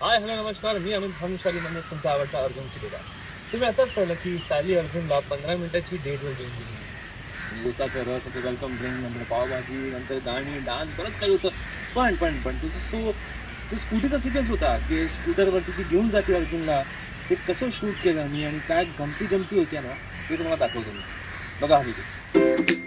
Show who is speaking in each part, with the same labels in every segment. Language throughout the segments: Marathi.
Speaker 1: हाय हॅलो नमस्कार. मी अमित भानुशाली. म्हणजेच तुमचा आवडता अर्जुन चिलेला तुम्ही आताच पाहिलं की साली अर्जुनला पंधरा मिनिटाची डेटवर घेऊन उसाचं ऊसाचं रसाचं वेलकम ड्रिंक नंतर पावभाजी नंतर गाणी डान्स बरंच काही होतं. पण पण पण तुझं सो तो स्कूटीचा सिक्वेन्स होता की स्कूटरवरती ती घेऊन जाते अर्जुनला ते कसं शूट केलं मी आणि काय गमती जमती होत्या ना ते तुम्हाला दाखवतो मी. बघा हा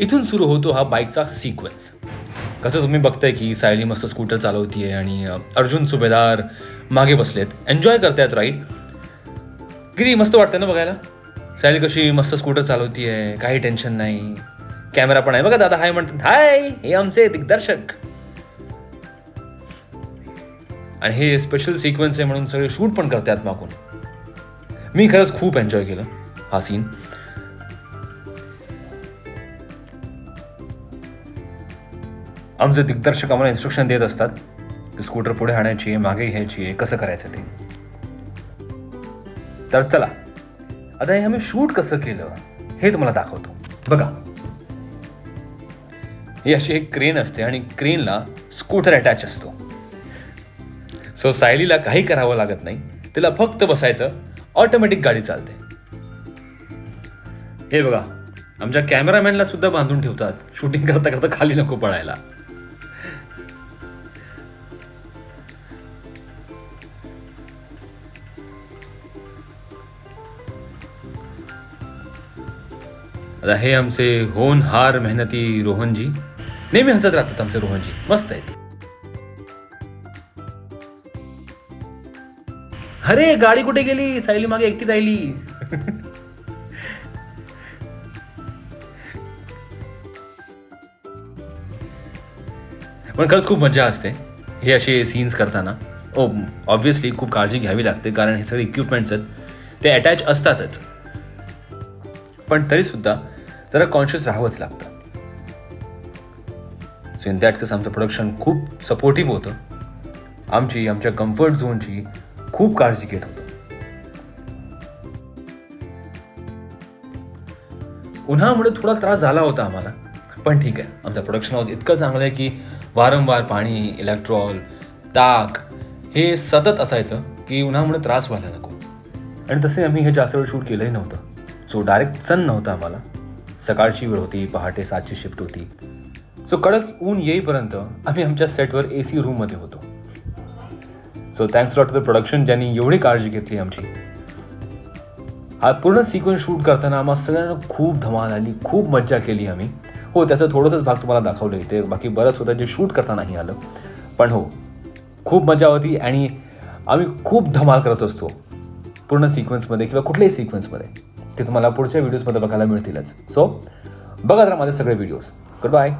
Speaker 2: इथून सुरू होतो हा बाईकचा सिक्वेन्स कसं तुम्ही बघताय की सायली मस्त स्कूटर चालवतीये आणि अर्जुन सुभेदार मागे बसलेत. एन्जॉय करतायत राईड किती मस्त वाटतं ना बघायला? सायली कशी मस्त स्कूटर चालवतीये काही टेन्शन नाही. कॅमेरा पण आहे. बघा दादा हाय म्हणतात हाय हे आमचे दिग्दर्शक. आणि हे स्पेशल सिक्वेन्स आहे म्हणून सगळे शूट पण करतात मागून. मी खरंच खूप एन्जॉय केलं हा सीन आमचे दिग्दर्शक आम्हाला इन्स्ट्रक्शन देत असतात की स्कूटर पुढे आणायची आहे मागे घ्यायची आहे कसं करायचं ते. तर चला आता हे आम्ही शूट कसं केलं हे तुम्हाला दाखवतो. बघा. ही अशी एक क्रेन असते आणि क्रेनला स्कूटर अटॅच असतो. सो सायलीला काही करावं लागत नाही. तिला फक्त बसायचं ऑटोमॅटिक गाडी चालते. हे बघा आमच्या कॅमेरामॅनला सुद्धा बांधून ठेवतात. शूटिंग करता करता खाली नको पडायला आता हे आमचे होनहार मेहनती रोहनजी नेहमी हसत राहतात आमचे रोहनजी मस्त आहेत अरे गाडी कुठे गेली सायली मागे एकटी राहिली पण खरंच खूप मजा असते हे असे सीन्स करताना ओ ऑब्व्हियसली खूप काळजी घ्यावी लागते कारण हे सगळे इक्विपमेंट्स आहेत ते अटॅच असतातच. पण तरी सुद्धा जरा कॉन्शियस राहावंच लागतं. सो इन दॅट कस आमचं प्रोडक्शन खूप सपोर्टिव्ह होतं. आमची आमच्या कम्फर्ट झोनची खूप काळजी घेत होतो. उन्हामुळे थोडा त्रास झाला होता आम्हाला पण ठीक आहे. आमचं प्रोडक्शन हाऊस इतकं चांगलं आहे की वारंवार पाणी इलेक्ट्रॉल ताक हे सतत असायचं की उन्हामुळे त्रास व्हायला नको. आणि तसे आम्ही हे जास्त वेळ शूट केलंही नव्हतं. सो डायरेक्ट सन नव्हतं आम्हाला. सकाळची वेळ होती पहाटे सातची शिफ्ट होती. सो कडक ऊन येईपर्यंत आम्ही आमच्या सेटवर ए सी रूममध्ये होतो. So thanks lot the production ज्यांनी एवढी काळजी घेतली आमची. हा पूर्ण सिक्वेन्स शूट करताना आम्हा सगळ्यांना खूप धमाल आली खूप मज्जा केली आम्ही. हो त्याचा थोडंसंच भाग तुम्हाला दाखवलं इथे बाकी बरंच होतं जे शूट करतानाही आलं. पण हो खूप मजा होती आणि आम्ही खूप धमाल करत असतो. पूर्ण सिक्वेन्समध्ये किंवा कुठल्याही सिक्वेन्समध्ये ते तुम्हाला पुढच्या व्हिडिओजमध्ये बघायला मिळतीलच. सो बघा जरा माझे सगळे व्हिडिओज गुड बाय